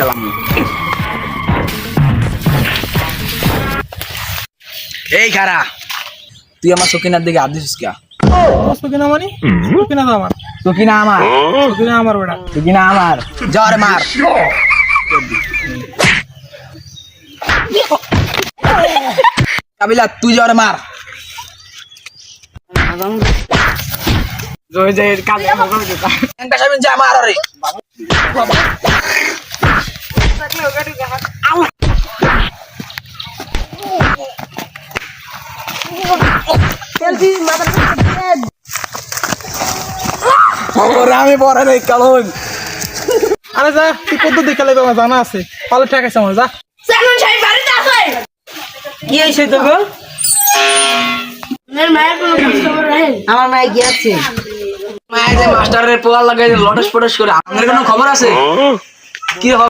গেলাম। এই খারা তুই আমার সকিনার দিকে হাত দিছিস কা? সকিনা মানে? সকিনা তো আমার। সকিনা আমার। সকিনা আমার বেটা। সকিনা আমার। জ্বর মার। কাবিলা তুই জ্বর মার। জয় জয় কাজ একটা সাবিন যা মার রে ওরে আমি পরে নেই কালন। আরে যা তুই আমার জানা আছে। ভালো ঠিক আছে আমার যা। কি হয়েছে তো গো মায়ের গিয়েছে মায়ের মাস্টারের পোয়ার লাগাই লটস পটস করে আপনার কোনো খবর আছে? কি হবে